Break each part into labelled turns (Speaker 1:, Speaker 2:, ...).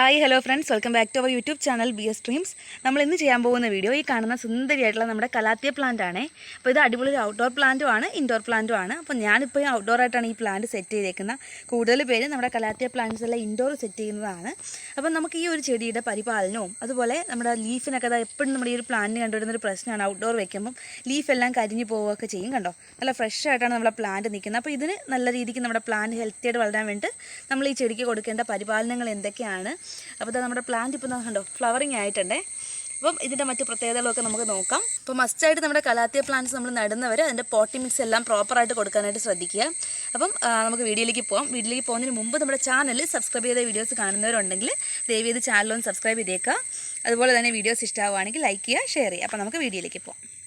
Speaker 1: Hi hello friends welcome back to our YouTube channel B S dreams നമ്മൾ ഇന്ന് ചെയ്യാൻ പോകുന്ന വീഡിയോ ഈ കാണുന്ന സുന്ദരിയായിട്ടുള്ള നമ്മുടെ കലാത്തിയ പ്ലാന്റ് ആണ്. അപ്പോൾ ഇത് അടിപൊളി ഒരു ഔട്ട്ഡോർ പ്ലാന്റും ആണ് ഇൻഡോർ പ്ലാന്റും ആണ്. അപ്പോൾ ഞാനിപ്പോൾ ഔട്ട്ഡോർ ആയിട്ടാണ് ഈ പ്ലാന്റ് സെറ്റ് ചെയ്തേക്കുന്നത്. കൂടുതൽ പേര് നമ്മുടെ കലാത്തിയ പ്ലാന്റ്സ് എല്ലാം ഇൻഡോർ സെറ്റ് ചെയ്യുന്നതാണ്. അപ്പോൾ നമുക്ക് ഈ ഒരു ചെടിയുടെ പരിപാലനവും അതുപോലെ നമ്മുടെ ലീഫിനൊക്കെ എപ്പോഴും നമ്മുടെ ഈ ഒരു പ്ലാന്റിന് കണ്ടുവരുന്ന ഒരു പ്രശ്നമാണ് ഔട്ട്ഡോർ വെക്കുമ്പോൾ ലീഫെല്ലാം കരിഞ്ഞു പോവുകയൊക്കെ ചെയ്യും കണ്ടോ? നല്ല ഫ്രഷ് ആയിട്ടാണ് നമ്മുടെ പ്ലാന്റ് നിൽക്കുന്നത്. അപ്പോൾ ഇതിന് നല്ല രീതിക്ക് നമ്മുടെ പ്ലാന്റ് ഹെൽത്തി ആയിട്ട് വളരാൻ വേണ്ടി നമ്മൾ ഈ ചെടിക്ക് കൊടുക്കേണ്ട പരിപാലനങ്ങൾ എന്തൊക്കെയാണ്? അപ്പോൾ ഇതാ നമ്മുടെ പ്ലാന്റ് ഇപ്പോൾ കണ്ടോ ഫ്ലവറിങ് ആയിട്ടുണ്ടേ. അപ്പം ഇതിന്റെ മറ്റ് പ്രത്യേകതകളൊക്കെ നമുക്ക് നോക്കാം. അപ്പോൾ മസ്റ്റായിട്ട് നമ്മുടെ കലാത്തിയ പ്ലാന്റ്സ് നമ്മൾ നടുന്നവർ അതിന്റെ പോട്ടി മിക്സ് എല്ലാം പ്രോപ്പറായിട്ട് കൊടുക്കാനായിട്ട് ശ്രദ്ധിക്കുക. അപ്പം നമുക്ക് വീഡിയോയിലേക്ക് പോകാം വീഡിയോയിലേക്ക് പോകുന്നതിന് മുമ്പ് നമ്മുടെ ചാനൽ സബ്സ്ക്രൈബ് ചെയ്ത വീഡിയോസ് കാണുന്നവരുണ്ടെങ്കിൽ ദയവ് ചെയ്ത് ചാനലൊന്ന് സബ്സ്ക്രൈബ് ചെയ്തേക്കുക. അതുപോലെ തന്നെ വീഡിയോസ് ഇഷ്ടമാവുകയാണെങ്കിൽ ലൈക്ക് ചെയ്യുക ഷെയർ ചെയ്യുക. അപ്പോൾ നമുക്ക് വീഡിയോയിലേക്ക് പോകാം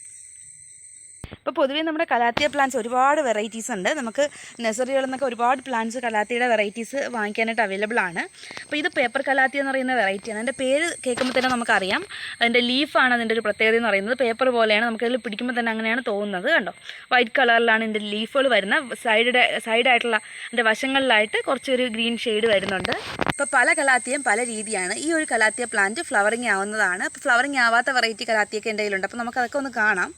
Speaker 1: ഇപ്പോൾ പൊതുവേ നമ്മുടെ കലാത്തിയ പ്ലാന്റ്സ് ഒരുപാട് വെറൈറ്റീസ് ഉണ്ട്. നമുക്ക് നഴ്സറികളിൽ നിന്നൊക്കെ ഒരുപാട് പ്ലാന്റ്സ് കലാത്തിയുടെ വെറൈറ്റീസ് വാങ്ങിക്കാനായിട്ട് അവൈലബിൾ ആണ്. അപ്പോൾ ഇത് പേപ്പർ കലാത്തി എന്ന് പറയുന്ന വെറൈറ്റിയാണ് അതിന്റെ പേര് കേൾക്കുമ്പോൾ തന്നെ നമുക്കറിയാം. അതിന്റെ ലീഫാണ് അതിന്റെ ഒരു പ്രത്യേകത എന്ന് പറയുന്നത്. പേപ്പർ പോലെയാണ് നമുക്കതിൽ പിടിക്കുമ്പോൾ തന്നെ അങ്ങനെയാണ് തോന്നുന്നത് കണ്ടോ? വൈറ്റ് കളറിലാണ് ഇതിന്റെ ലീഫുകൾ വരുന്നത് സൈഡ് സൈഡായിട്ടുള്ള അതിന്റെ വശങ്ങളിലായിട്ട് കുറച്ചൊരു ഗ്രീൻ ഷെയ്ഡ് വരുന്നുണ്ട്. ഇപ്പോൾ പല കലാത്തിയും പല രീതിയാണ്. ഈ ഒരു കലാത്തിയ പ്ലാന്റ് ഫ്ലവറിങ് ആവുന്നതാണ്. ഫ്ലവറിങ് ആവാത്ത വെറൈറ്റി കലാത്തിയൊക്കെ എന്റെ കയ്യിലുണ്ട്. അപ്പോൾ നമുക്കതൊക്കെ ഒന്ന് കാണാം.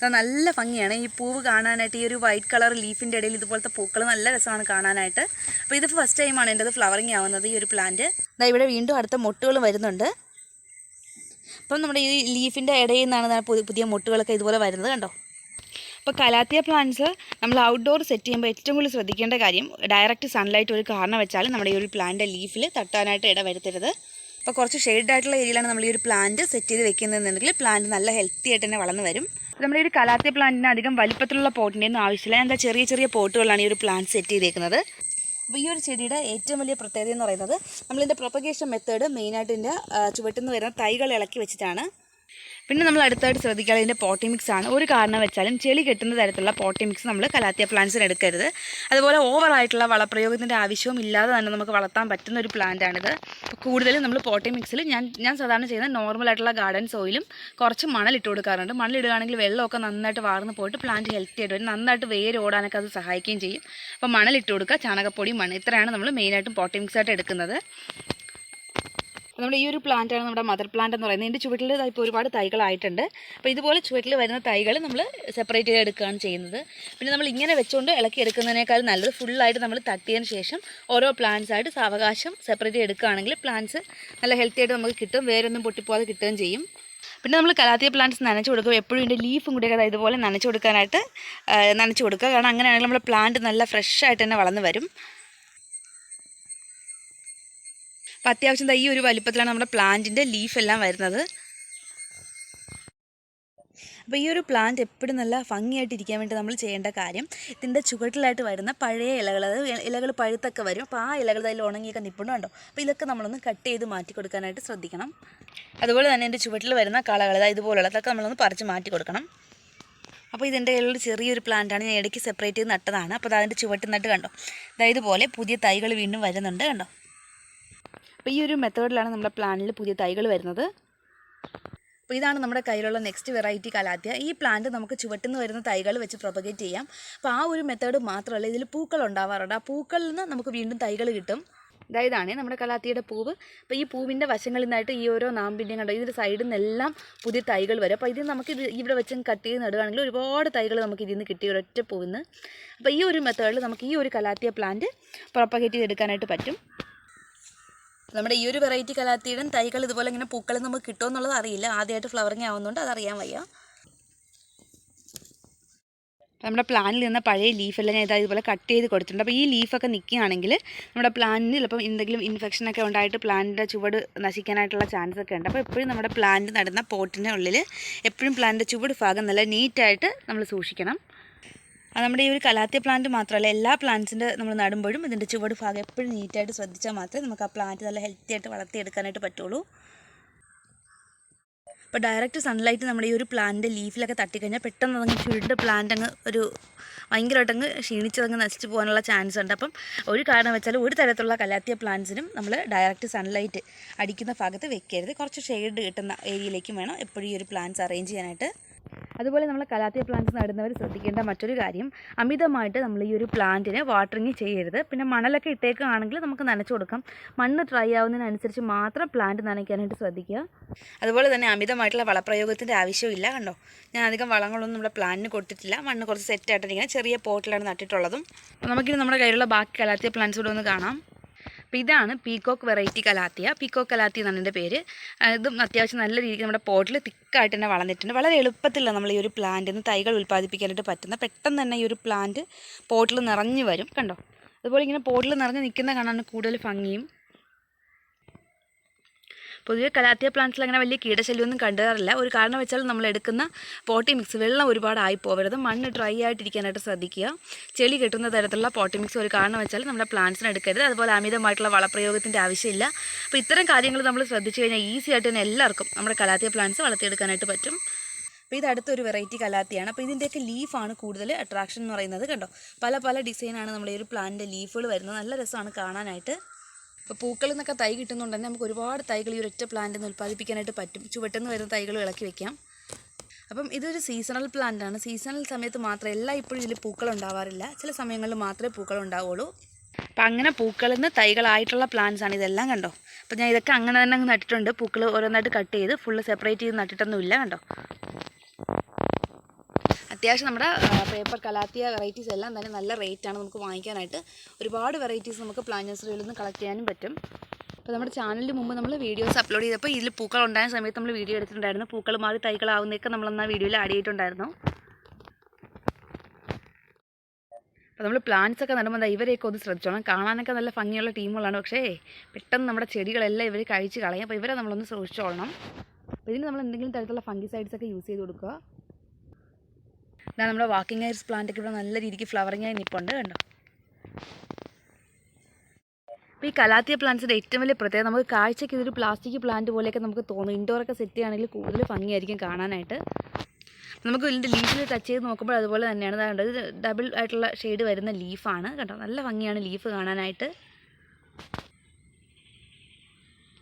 Speaker 1: അത് നല്ല ഭംഗിയാണ്. ഈ പൂവ് കാണാനായിട്ട് ഈ ഒരു വൈറ്റ് കളർ ലീഫിന്റെ ഇടയിൽ ഇതുപോലത്തെ പൂക്കൾ നല്ല രസമാണ് കാണാനായിട്ട്. അപ്പോൾ ഇത് ഫസ്റ്റ് ടൈമാണ് എന്റെ അത് ഫ്ലവറിങ് ആവുന്നത് ഈ ഒരു പ്ലാന്റ് ഇതാ ഇവിടെ വീണ്ടും അടുത്ത മൊട്ടുകൾ വരുന്നുണ്ട്. അപ്പം നമ്മുടെ ഈ ലീഫിന്റെ ഇടയിൽ നിന്നാണ് പുതിയ പുതിയ മൊട്ടുകളൊക്കെ ഇതുപോലെ വരുന്നത് കണ്ടോ? അപ്പോൾ കലാത്തിയ പ്ലാന്റ്സ് നമ്മൾ ഔട്ട്ഡോർ സെറ്റ് ചെയ്യുമ്പോൾ ഏറ്റവും കൂടുതൽ ശ്രദ്ധിക്കേണ്ട കാര്യം ഡയറക്റ്റ് സൺലൈറ്റ് ഒരു കാരണം വെച്ചാൽ നമ്മുടെ ഈ ഒരു പ്ലാന്റ് ലീഫിൽ തട്ടാനായിട്ട് ഇട വരുത്തരുത്. അപ്പോൾ കുറച്ച് ഷെയ്ഡ് ആയിട്ടുള്ള ഏരിയയിലാണ് നമ്മൾ ഈ ഒരു പ്ലാന്റ് സെറ്റ് ചെയ്ത് വെക്കുന്നതെന്നുണ്ടെങ്കിൽ പ്ലാന്റ് നല്ല ഹെൽത്തി ആയിട്ട് തന്നെ വളർന്നു വരും. നമ്മുടെ ഒരു കലാത്തിയ പ്ലാന്റിന് അധികം വലിപ്പത്തിലുള്ള പോട്ടിന്റെ ഒന്നും ആവശ്യമില്ല. എന്താ ചെറിയ ചെറിയ പോട്ടുകളാണ് ഈ ഒരു പ്ലാന്റ് സെറ്റ് ചെയ്തേക്കുന്നത്. അപ്പോൾ ഈ ഒരു ചെടിയുടെ ഏറ്റവും വലിയ പ്രത്യേകത എന്ന് പറയുന്നത് നമ്മളിതിന്റെ പ്രൊപ്പഗേഷൻ മെത്തേഡ് മെയിനായിട്ട് ഇതിന്റെ ചുവട്ടിൽ നിന്ന് വരുന്ന തൈകൾ ഇളക്കി വെച്ചിട്ടാണ് പിന്നെ നമ്മൾ അടുത്തായിട്ട് ശ്രദ്ധിക്കുക ഇതിന്റെ പോട്ടി മിക്സ് ആണ്. ഒരു കാരണം വെച്ചാലും ചെളി കെട്ടുന്ന തരത്തിലുള്ള പോട്ടി മിക്സ് നമ്മൾ കലാത്തിയ പ്ലാന്റ്സിന് എടുക്കരുത്. അതുപോലെ ഓവറായിട്ടുള്ള വളപ്രയോഗത്തിന്റെ ആവശ്യവും ഇല്ലാതെ തന്നെ നമുക്ക് വളർത്താൻ പറ്റുന്ന ഒരു പ്ലാന്റാണിത് കൂടുതലും നമ്മൾ പോട്ടി മിക്സിൽ ഞാൻ ഞാൻ സാധാരണ ചെയ്യുന്ന നോർമൽ ആയിട്ടുള്ള ഗാർഡൻ സോയിലും കുറച്ച് മണൽ ഇട്ട് കൊടുക്കാറുണ്ട്. മണൽ ഇടുകയാണെങ്കിൽ വെള്ളമൊക്കെ നന്നായിട്ട് വാർന്ന് പോയിട്ട് പ്ലാന്റ് ഹെൽത്തി ആയിട്ട് വരും. നന്നായിട്ട് വേര് ഓടാനൊക്കെ അത് സഹായിക്കുകയും ചെയ്യും. അപ്പോൾ മണൽ ഇട്ട് കൊടുക്കുക ചാണകപ്പൊടി മണ്ണ് ഇത്രയാണ് നമ്മൾ മെയിനായിട്ടും പോട്ടി മിക്സ് ആയിട്ട് എടുക്കുന്നത്. അപ്പോൾ നമ്മുടെ ഈ ഒരു പ്ലാന്റാണ് നമ്മുടെ മദർ പ്ലാന്റ് എന്ന് പറയുന്നത്. ഇതിന്റെ ചുവട്ടിൽ ഇപ്പോൾ ഒരുപാട് തൈകളായിട്ടുണ്ട്. അപ്പോൾ ഇതുപോലെ ചുവട്ടിൽ വരുന്ന തൈകൾ നമ്മൾ സെപ്പറേറ്റ് ചെയ്ത് എടുക്കുകയാണ് ചെയ്യുന്നത്. പിന്നെ നമ്മൾ ഇങ്ങനെ വെച്ചുകൊണ്ട് ഇളക്കി എടുക്കുന്നതിനേക്കാൾ നല്ലത് ഫുള്ളായിട്ട് നമ്മൾ തട്ടിയതിന് ശേഷം ഓരോ പ്ലാന്റ്സ് ആയിട്ട് സാവകാശം സെപ്പറേറ്റ് എടുക്കുകയാണെങ്കിൽ പ്ലാന്റ്സ് നല്ല ഹെൽത്തി ആയിട്ട് നമുക്ക് കിട്ടും. വേരൊന്നും പൊട്ടിപ്പോകാതെ കിട്ടുകയും ചെയ്യും. പിന്നെ നമ്മൾ കലാത്തിയ പ്ലാന്റ്സ് നനച്ച് കൊടുക്കും. എപ്പോഴും ഇതിന്റെ ലീഫും കൂടി അതായത് ഇതുപോലെ നനച്ച് കൊടുക്കാനായിട്ട് നനച്ച് കൊടുക്കുക. കാരണം അങ്ങനെയാണെങ്കിൽ നമ്മുടെ പ്ലാന്റ് നല്ല ഫ്രഷ് ആയിട്ട് തന്നെ വളർന്നു വരും. അപ്പോൾ അത്യാവശ്യം ഈ ഒരു വലിപ്പത്തിലാണ് നമ്മുടെ പ്ലാന്റിന്റെ ലീഫ് എല്ലാം വരുന്നത്. അപ്പോൾ ഈ ഒരു പ്ലാന്റ് എപ്പോഴും നല്ല ഭംഗിയായിട്ട് ഇരിക്കാൻ വേണ്ടി നമ്മൾ ചെയ്യേണ്ട കാര്യം ഇതിന്റെ ചുവട്ടിലായിട്ട് വരുന്ന പഴയ ഇലകൾ അത് ഇലകൾ പഴുത്തൊക്കെ വരും. അപ്പോൾ ആ ഇലകൾ അതിൽ ഉണങ്ങിയൊക്കെ നിൽപ്പുണ്ടോ അപ്പോൾ ഇതൊക്കെ നമ്മളൊന്ന് കട്ട് ചെയ്ത് മാറ്റി കൊടുക്കാനായിട്ട് ശ്രദ്ധിക്കണം. അതുപോലെ തന്നെ എന്റെ ചുവട്ടിൽ വരുന്ന കളകൾ അതായത് ഇതുപോലുള്ള അതൊക്കെ നമ്മളൊന്ന് പറിച്ച് മാറ്റി കൊടുക്കണം. അപ്പോൾ ഇതിന്റെ കയ്യിലുള്ള ചെറിയൊരു പ്ലാന്റാണ് ഞാൻ ഇടയ്ക്ക് സെപ്പറേറ്റ് ചെയ്ത് നട്ടതാണ്. അപ്പോൾ അത് അതിന്റെ ചുവട്ടിൽ നട്ട് കണ്ടോ? അതായത് പോലെ പുതിയ തൈകൾ വീണ്ടും വരുന്നുണ്ട് കണ്ടോ? അപ്പോൾ ഈ ഒരു മെത്തേഡിലാണ് നമ്മുടെ പ്ലാനിൽ പുതിയ തൈകൾ വരുന്നത്. അപ്പോൾ ഇതാണ് നമ്മുടെ കയ്യിലുള്ള നെക്സ്റ്റ് വെറൈറ്റി കലാത്തിയ. ഈ പ്ലാന്റ് നമുക്ക് ചുവട്ടിൽ നിന്ന് വരുന്ന തൈകൾ വെച്ച് പ്രൊപ്പഗേറ്റ് ചെയ്യാം. അപ്പോൾ ആ ഒരു മെത്തേഡ് മാത്രമല്ല ഇതിൽ പൂക്കൾ ഉണ്ടാവാറുണ്ട്. ആ പൂക്കളിൽ നിന്ന് നമുക്ക് വീണ്ടും തൈകൾ കിട്ടും. ഇതായതാണേ നമ്മുടെ കലാത്തിയുടെ പൂവ്. അപ്പോൾ ഈ പൂവിന്റെ വശങ്ങളിൽ നിന്നായിട്ട് ഈ ഓരോ നാമ്പിന്റെയും കണ്ടോ ഇതിന്റെ സൈഡിൽ നിന്നെല്ലാം പുതിയ തൈകൾ വരും. അപ്പോൾ ഇത് നമുക്ക് ഇത് ഇവിടെ വെച്ച് കട്ട് ചെയ്ത് നടുകയാണെങ്കിൽ ഒരുപാട് തൈകൾ നമുക്ക് ഇതിൽ നിന്ന് കിട്ടി ഒരൊറ്റ പൂവിൽ നിന്ന് അപ്പോൾ ഈ ഒരു മെത്തേഡിൽ നമുക്ക് ഈ ഒരു കലാത്തിയ പ്ലാന്റ് പ്രൊപ്പഗേറ്റ് ചെയ്തെടുക്കാനായിട്ട് പറ്റും. നമ്മുടെ ഈ ഒരു വെറൈറ്റി കലാത്തിയുടെ തൈകൾ ഇതുപോലെ ഇങ്ങനെ പൂക്കൾ നമുക്ക് കിട്ടുമോ എന്നുള്ളത് അറിയില്ല. ആദ്യമായിട്ട് ഫ്ലവറിങ് ആവുന്നതുകൊണ്ട് അതറിയാൻ വയ്യ. നമ്മുടെ പ്ലാനിൽ നിന്ന് പഴയ ലീഫെല്ലാം ഞാൻ ഇതാ ഇതുപോലെ കട്ട് ചെയ്ത് കൊടുത്തിട്ടുണ്ട്. അപ്പോൾ ഈ ലീഫൊക്കെ നിൽക്കുകയാണെങ്കിൽ നമ്മുടെ പ്ലാന്റിന് ചിലപ്പം എന്തെങ്കിലും ഇൻഫെക്ഷനൊക്കെ ഉണ്ടായിട്ട് പ്ലാന്റിന്റെ ചുവട് നശിക്കാനായിട്ടുള്ള ചാൻസ് ഒക്കെ ഉണ്ട്. അപ്പോൾ എപ്പോഴും നമ്മുടെ പ്ലാന്റ് നടുന്ന പോട്ടിന്റെ ഉള്ളിൽ എപ്പോഴും പ്ലാന്റിന്റെ ചുവട് ഭാഗം നല്ല നീറ്റായിട്ട് നമ്മൾ സൂക്ഷിക്കണം. നമ്മുടെ ഈ ഒരു കലാത്തിയ പ്ലാന്റ് മാത്രമല്ല എല്ലാ പ്ലാന്റ്സിന്റെ നമ്മൾ നടുമ്പോഴും ഇതിന്റെ ചുവട് ഭാഗം എപ്പോഴും നീറ്റായിട്ട് ശ്രദ്ധിച്ചാൽ മാത്രമേ നമുക്ക് ആ പ്ലാന്റ് നല്ല ഹെൽത്തി ആയിട്ട് വളർത്തിയെടുക്കാനായിട്ട് പറ്റുള്ളൂ. അപ്പോൾ ഡയറക്റ്റ് സൺലൈറ്റ് നമ്മുടെ ഈ ഒരു പ്ലാന്റിന്റെ ലീഫിലൊക്കെ തട്ടിക്കഴിഞ്ഞാൽ പെട്ടെന്ന് അതങ്ങ് ചുരുണ്ട് പ്ലാന്റ് അങ്ങ് ഒരു ഭയങ്കരമായിട്ട് അങ്ങ് ക്ഷീണിച്ചതങ്ങ് നശിച്ചു പോകാനുള്ള ചാൻസ് ഉണ്ട്. അപ്പം ഒരു കാരണം വെച്ചാൽ ഒരു തരത്തിലുള്ള കലാത്തിയ പ്ലാന്റ്സിനും നമ്മൾ ഡയറക്റ്റ് സൺലൈറ്റ് അടിക്കുന്ന ഭാഗത്ത് വെക്കരുത്. കുറച്ച് ഷെയ്ഡ് കിട്ടുന്ന ഏരിയയിലേക്കും വേണം എപ്പോഴും ഈ ഒരു പ്ലാന്റ്സ് അറേഞ്ച് ചെയ്യാനായിട്ട്. അതുപോലെ നമ്മൾ കലാത്തിയ പ്ലാന്റ്സ് നടുന്നവർ ശ്രദ്ധിക്കേണ്ട മറ്റൊരു കാര്യം അമിതമായിട്ട് നമ്മൾ ഈ ഒരു പ്ലാന്റിന് വാട്ടറിങ് ചെയ്യരുത്. പിന്നെ മണലൊക്കെ ഇട്ടേക്കുകയാണെങ്കിൽ നമുക്ക് നനച്ചു കൊടുക്കാം. മണ്ണ് ഡ്രൈ ആവുന്നതിനനുസരിച്ച് മാത്രം പ്ലാന്റ് നനയ്ക്കാനായിട്ട് ശ്രദ്ധിക്കുക. അതുപോലെ തന്നെ അമിതമായിട്ടുള്ള വളപ്രയോഗത്തിന്റെ ആവശ്യമില്ല കണ്ടോ? ഞാൻ അധികം വളങ്ങളൊന്നും നമ്മുടെ പ്ലാന്റിന് കൊടുത്തിട്ടില്ല. മണ്ണ് കുറച്ച് സെറ്റായിട്ടിരിക്കുന്നത് ചെറിയ പോട്ടിലാണ് നട്ടിട്ടുള്ളതും. നമുക്കിനി നമ്മുടെ കയ്യിലുള്ള ബാക്കി കലാത്തിയ പ്ലാന്റ്സ് കൂടെ ഒന്ന് കാണാം. അപ്പോൾ ഇതാണ് peacock variety calathea. Peacock calathea എന്നാണ് എന്റെ പേര്. ഇതും അത്യാവശ്യം നല്ല രീതിക്ക് നമ്മുടെ പോട്ടിൽ തിക്കായിട്ട് തന്നെ വളർന്നിട്ടുണ്ട്. വളരെ എളുപ്പത്തിലാണ് നമ്മൾ ഈ ഒരു പ്ലാന്റിൽ നിന്ന് തൈകൾ ഉൽപ്പാദിപ്പിക്കാനായിട്ട് പറ്റുന്ന പെട്ടെന്ന് തന്നെ ഈ ഒരു പ്ലാന്റ് പോട്ടിൽ നിറഞ്ഞു വരും. കണ്ടോ? അതുപോലെ ഇങ്ങനെ പോട്ടിൽ നിറഞ്ഞ് നിൽക്കുന്ന കാണാൻ കൂടുതൽ ഭംഗിയും. പൊതുവെ കലാത്തിയ പ്ലാന്റ്സിൽ അങ്ങനെ വലിയ കീടശല്യമൊന്നും കണ്ടുവരാറില്ല ഒരു കാരണം വെച്ചാൽ നമ്മൾ എടുക്കുന്ന പോട്ടി മിക്സ് വെള്ളം ഒരുപാട് ആയി പോകരുത് മണ്ണ് ഡ്രൈ ആയിട്ടിരിക്കാനായിട്ട് ശ്രദ്ധിക്കുക. ചെളി കെട്ടുന്ന തരത്തിലുള്ള പോട്ടി മിക്സ് ഒരു കാരണം വെച്ചാൽ നമ്മുടെ പ്ലാന്റ്സിന് എടുക്കരുത്. അതുപോലെ അമിതമായിട്ടുള്ള വളപ്രയോഗത്തിന്റെ ആവശ്യമില്ല. അപ്പോൾ ഇത്തരം കാര്യങ്ങൾ നമ്മൾ ശ്രദ്ധിച്ചു കഴിഞ്ഞാൽ ഈസി ആയിട്ട് തന്നെ എല്ലാവർക്കും നമ്മുടെ കലാത്തിയ പ്ലാന്റ്സ് വളർത്തിയെടുക്കാനായിട്ട് പറ്റും. അപ്പോൾ ഇത് അടുത്തൊരു വെറൈറ്റി കലാത്തിയാണ്. അപ്പോൾ ഇതിന്റെയൊക്കെ ലീഫാണ് കൂടുതൽ അട്രാക്ഷൻ എന്ന് പറയുന്നത് കണ്ടോ? പല പല ഡിസൈനാണ് നമ്മുടെ ഈ ഒരു പ്ലാന്റിന്റെ ലീഫുകൾ വരുന്നത്. നല്ല രസമാണ് കാണാനായിട്ട്. ഇപ്പോൾ പൂക്കളിൽ നിന്നൊക്കെ തൈ കിട്ടുന്നുണ്ടെങ്കിൽ നമുക്ക് ഒരുപാട് തൈകൾ ഈ ഒരൊറ്റ പ്ലാന്റിൽ നിന്ന് ഉൽപ്പാദിപ്പിക്കാനായിട്ട് പറ്റും. ചുവട്ടെന്ന് വരുന്ന തൈകൾ ഇളക്കി വെക്കാം. അപ്പം ഇതൊരു സീസണൽ പ്ലാന്റ് ആണ്. സീസണൽ സമയത്ത് മാത്രമേ എല്ലാ ഇപ്പോഴും ഇതിൽ പൂക്കൾ ഉണ്ടാവാറില്ല. ചില സമയങ്ങളിൽ മാത്രമേ പൂക്കൾ ഉണ്ടാവുള്ളൂ. അപ്പം അങ്ങനെ പൂക്കളിൽ നിന്ന് തൈകളായിട്ടുള്ള പ്ലാന്റ്സ് ആണ് ഇതെല്ലാം കണ്ടോ? അപ്പം ഞാൻ ഇതൊക്കെ അങ്ങനെ തന്നെ അങ്ങ് നട്ടിട്ടുണ്ട്. പൂക്കൾ ഓരോന്നായിട്ട് കട്ട് ചെയ്ത് ഫുള്ള് സെപ്പറേറ്റ് ചെയ്ത് നട്ടിട്ടൊന്നുമില്ല കണ്ടോ? അത്യാവശ്യം നമ്മുടെ പേപ്പർ കലാത്തിയ വെറൈറ്റീസ് എല്ലാം തന്നെ നല്ല റേറ്റാണ് നമുക്ക് വാങ്ങിക്കാനായിട്ട്. ഒരുപാട് വെറൈറ്റീസ് നമുക്ക് പ്ലാന്റ് നഴ്സറിയിൽ നിന്ന് കളക്ട് ചെയ്യാനും പറ്റും. അപ്പോൾ നമ്മുടെ ചാനലിന് മുമ്പ് നമ്മൾ വീഡിയോസ് അപ്ലോഡ് ചെയ്തപ്പോൾ ഇതിൽ പൂക്കൾ ഉണ്ടായ സമയത്ത് നമ്മൾ വീഡിയോ എടുത്തിട്ടുണ്ടായിരുന്നു. പൂക്കൾ മാറി തൈകളാവുന്നതൊക്കെ നമ്മൾ ആ വീഡിയോയിൽ ആഡ് ചെയ്തിട്ടുണ്ടായിരുന്നു. അപ്പോൾ നമ്മൾ പ്ലാന്റ്സ് ഒക്കെ നടുമ്പോൾ ഇവരെയൊക്കെ ഒന്ന് ശ്രദ്ധിച്ചോണം. കാണാനൊക്കെ നല്ല ഭംഗിയുള്ള ടീമുകളാണ് പക്ഷേ പെട്ടെന്ന് നമ്മുടെ ചെടികളെല്ലാം ഇവർ കഴിച്ച് കളയും. അപ്പോൾ ഇവരെ നമ്മളൊന്ന് സൂക്ഷിച്ചോളണം. അപ്പോൾ ഇതിന് നമ്മൾ എന്തെങ്കിലും തരത്തിലുള്ള ഫംഗിസൈഡ്സ് ഒക്കെ യൂസ് ചെയ്ത് കൊടുക്കുക. ഇതാ നമ്മുടെ വാക്കിംഗ് ഐർസ് പ്ലാന്റ് ഒക്കെ ഇവിടെ നല്ല രീതിക്ക് ഫ്ലവറിങ് ആയി നിൽപ്പുണ്ട് കണ്ടോ? അപ്പോൾ ഈ കലാത്തിയ പ്ലാന്റ്സിന്റെ ഏറ്റവും വലിയ പ്രത്യേകത നമുക്ക് കാഴ്ചയ്ക്ക് ഇതൊരു പ്ലാസ്റ്റിക് പ്ലാന്റ് പോലെയൊക്കെ നമുക്ക് തോന്നും. ഇൻഡോറൊക്കെ സെറ്റ് ചെയ്യുകയാണെങ്കിൽ കൂടുതൽ ഭംഗിയായിരിക്കും കാണാനായിട്ട്. നമുക്ക് ഇതിന്റെ ലീഫിൽ ടച്ച് ചെയ്ത് നോക്കുമ്പോൾ അതുപോലെ തന്നെയാണ്. ദാ കണ്ടോ ഇത് ഡബിൾ ആയിട്ടുള്ള ഷെയ്ഡ് വരുന്ന ലീഫാണ് കേട്ടോ നല്ല ഭംഗിയാണ് ലീഫ് കാണാനായിട്ട്.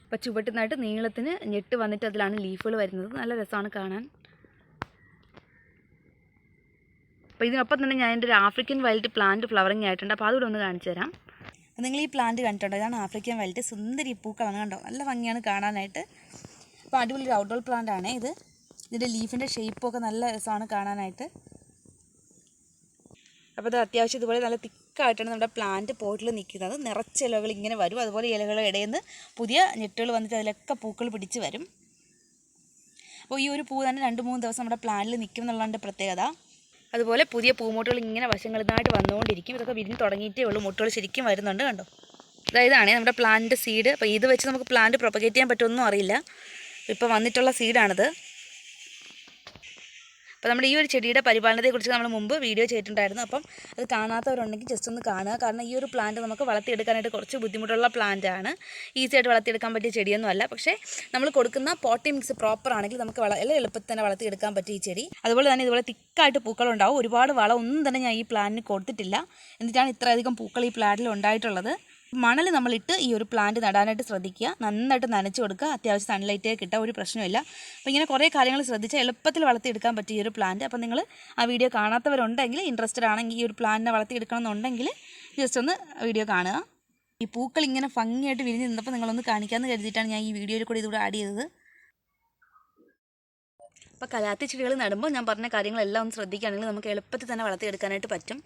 Speaker 1: അപ്പോൾ ചുവട്ടുന്നതായിട്ട് നീളത്തിന് ഞെട്ട് വന്നിട്ട് അതിലാണ് ലീഫുകൾ വരുന്നത്. നല്ല രസമാണ് കാണാൻ. അപ്പോൾ ഇതിനൊപ്പം തന്നെ ഞാൻ എന്റെ ഒരു ആഫ്രിക്കൻ വൈൽഡ് പ്ലാന്റ് ഫ്ലവറിങ് ആയിട്ടുണ്ട്. അപ്പോൾ അതുകൂടെ ഒന്ന് കാണിച്ചു തരാം. അപ്പോൾ നിങ്ങൾ ഈ പ്ലാന്റ് കണ്ടിട്ടുണ്ടോ? ഇതാണ് ആഫ്രിക്കൻ വൈൽഡ് സുന്ദരി പൂക്കളാണ് കണ്ടോ? നല്ല ഭംഗിയാണ് കാണാനായിട്ട്. അപ്പോൾ അടിപൊളി ഒരു ഔട്ട്ഡോർ പ്ലാന്റ് ആണ് ഇത്. ഇതിന്റെ ലീഫിന്റെ ഷേപ്പൊക്കെ നല്ല രസമാണ് കാണാനായിട്ട്. അപ്പോൾ അത് അത്യാവശ്യം ഇതുപോലെ നല്ല തിക്കായിട്ടാണ് നമ്മുടെ പ്ലാന്റ് പോട്ടിൽ നിൽക്കുന്നത് നിറച്ച ഇലകൾ ഇങ്ങനെ വരും. അതുപോലെ ഇലകൾ ഇടയിൽ നിന്ന് പുതിയ ഞെട്ടുകൾ വന്നിട്ട് അതിലൊക്കെ പൂക്കൾ പിടിച്ച് വരും. അപ്പോൾ ഈ ഒരു പൂ തന്നെ രണ്ട് മൂന്ന് ദിവസം നമ്മുടെ പ്ലാന്റിൽ നിൽക്കും എന്നുള്ളതിന്റെ പ്രത്യേകത. അതുപോലെ പുതിയ പൂമോട്ടുകൾ ഇങ്ങനെ വശങ്ങളിലായിട്ട് വന്നുകൊണ്ടിരിക്കും. ഇതൊക്കെ വിരിഞ്ഞ് തുടങ്ങിയിട്ടേ ഉള്ളൂ. മുട്ടുകൾ ശരിക്കും വരുന്നുണ്ട് കണ്ടോ? അതായതാണ് നമ്മുടെ പ്ലാന്റ് സീഡ് അപ്പോൾ ഇത് വെച്ച് നമുക്ക് പ്ലാന്റ് പ്രൊപ്പഗേറ്റ് ചെയ്യാൻ പറ്റുമെന്നും അറിയില്ല. ഇപ്പോൾ വന്നിട്ടുള്ള സീഡാണിത് അപ്പോൾ നമ്മുടെ ഈ ഒരു ചെടിയുടെ പരിപാലനത്തെക്കുറിച്ച് നമ്മൾ മുമ്പ് വീഡിയോ ചെയ്തിട്ടുണ്ടായിരുന്നു. അപ്പം അത് കാണാത്തവരുണ്ടെങ്കിൽ ജസ്റ്റ് ഒന്ന് കാണുക. കാരണം ഈ ഒരു പ്ലാന്റ് നമുക്ക് വളർത്തിയെടുക്കാനായിട്ട് കുറച്ച് ബുദ്ധിമുട്ടുള്ള പ്ലാന്റ് ആണ്. ഈസി ആയിട്ട് വളർത്തിയെടുക്കാൻ പറ്റിയ ചെടിയൊന്നും അല്ല. പക്ഷേ നമ്മൾ കൊടുക്കുന്ന പോട്ടി മിക്സ് പ്രോപ്പർ ആണെങ്കിൽ നമുക്ക് വളരെ എളുപ്പത്തിൽ തന്നെ വളർത്തിയെടുക്കാൻ പറ്റിയ ഈ ചെടി. അതുപോലെ തന്നെ ഇതുപോലെ തിക്കായിട്ട് പൂക്കളുണ്ടാവും. ഒരുപാട് വളം ഒന്നും തന്നെ ഞാൻ ഈ പ്ലാന്റിന് കൊടുത്തിട്ടില്ല. എന്നിട്ടാണ് ഇത്രയധികം പൂക്കൾ ഈ പ്ലാന്റിൽ ഉണ്ടായിട്ടുള്ളത്. മണൽ നമ്മളിട്ട് ഈ ഒരു പ്ലാന്റ് നടാനായിട്ട് ശ്രദ്ധിക്കുക. നന്നായിട്ട് നനച്ചു കൊടുക്കുക. അത്യാവശ്യം സൺലൈറ്റ് കിട്ടാൻ ഒരു പ്രശ്നമില്ല അപ്പോൾ ഇങ്ങനെ കുറേ കാര്യങ്ങൾ ശ്രദ്ധിച്ചാൽ എളുപ്പത്തിൽ വളർത്തിയെടുക്കാൻ പറ്റിയ ഒരു പ്ലാന്റ് അപ്പോൾ നിങ്ങൾ ആ വീഡിയോ കാണാത്തവരുണ്ടെങ്കിൽ ഇൻട്രസ്റ്റഡ് ആണെങ്കിൽ ഈ ഒരു പ്ലാന്റിനെ വളർത്തിയെടുക്കണം എന്നുണ്ടെങ്കിൽ ജസ്റ്റ് ഒന്ന് വീഡിയോ കാണുക. ഈ പൂക്കൾ ഇങ്ങനെ ഭംഗിയായിട്ട് വിരിഞ്ഞ് നിന്നപ്പോൾ നിങ്ങളൊന്ന് കാണിക്കാമെന്ന് കരുതിയിട്ടാണ് ഞാൻ ഈ വീഡിയോയിൽ കൂടി ഇതുകൂടെ ആഡ് ചെയ്തത്. അപ്പോൾ കലാത്തി ചെടികൾ നടുമ്പോൾ ഞാൻ പറഞ്ഞ കാര്യങ്ങളെല്ലാം ഒന്ന് ശ്രദ്ധിക്കുകയാണെങ്കിൽ നമുക്ക് എളുപ്പത്തിൽ തന്നെ വളർത്തിയെടുക്കാനായിട്ട് പറ്റും.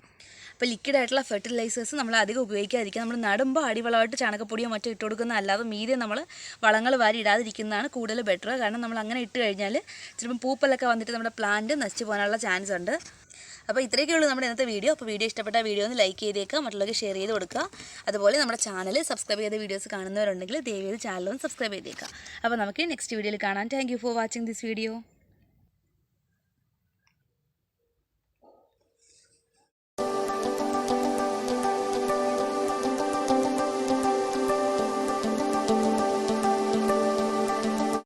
Speaker 1: അപ്പോൾ ലിക്വിഡ് ആയിട്ടുള്ള ഫെർട്ടിലൈസേഴ്സ് നമ്മൾ അധികം ഉപയോഗിക്കാതിരിക്കുക. നമ്മൾ നടുമ്പോൾ അടിവളമായിട്ട് ചാണകപ്പൊടിയോ മറ്റോ ഇട്ട് കൊടുക്കുന്ന അല്ലാതെ മീതെ നമ്മൾ വളങ്ങൾ വാരി ഇടാതിരിക്കുന്നതാണ് കൂടുതൽ ബെറ്റർ കാരണം നമ്മൾ അങ്ങനെ ഇട്ട് കഴിഞ്ഞാൽ ചിലപ്പം പൂപ്പലൊക്കെ വന്നിട്ട് നമ്മുടെ പ്ലാന്റ് നശിച്ചു പോകാനുള്ള ചാൻസ് ഉണ്ട്. അപ്പോൾ ഇത്രയൊക്കെ ഉള്ളൂ നമ്മുടെ ഇന്നത്തെ വീഡിയോ അപ്പോൾ വീഡിയോ ഇഷ്ടപ്പെട്ട വീഡിയോ ഒന്ന് ലൈക്ക് ചെയ്തേക്കുക മറ്റുള്ളവർക്ക് ഷെയർ ചെയ്ത് കൊടുക്കുക. അതുപോലെ നമ്മുടെ ചാനൽ സബ്സ്ക്രൈബ് ചെയ്ത വീഡിയോസ് കാണുന്നവരുണ്ടെങ്കിൽ ദയവേത് ചാനലൊന്ന് സബ്സ്ക്രൈബ് ചെയ്തേക്കുക. അപ്പോൾ നമുക്ക് നെക്സ്റ്റ് വീഡിയോയിൽ കാണാം. Thank for watching this video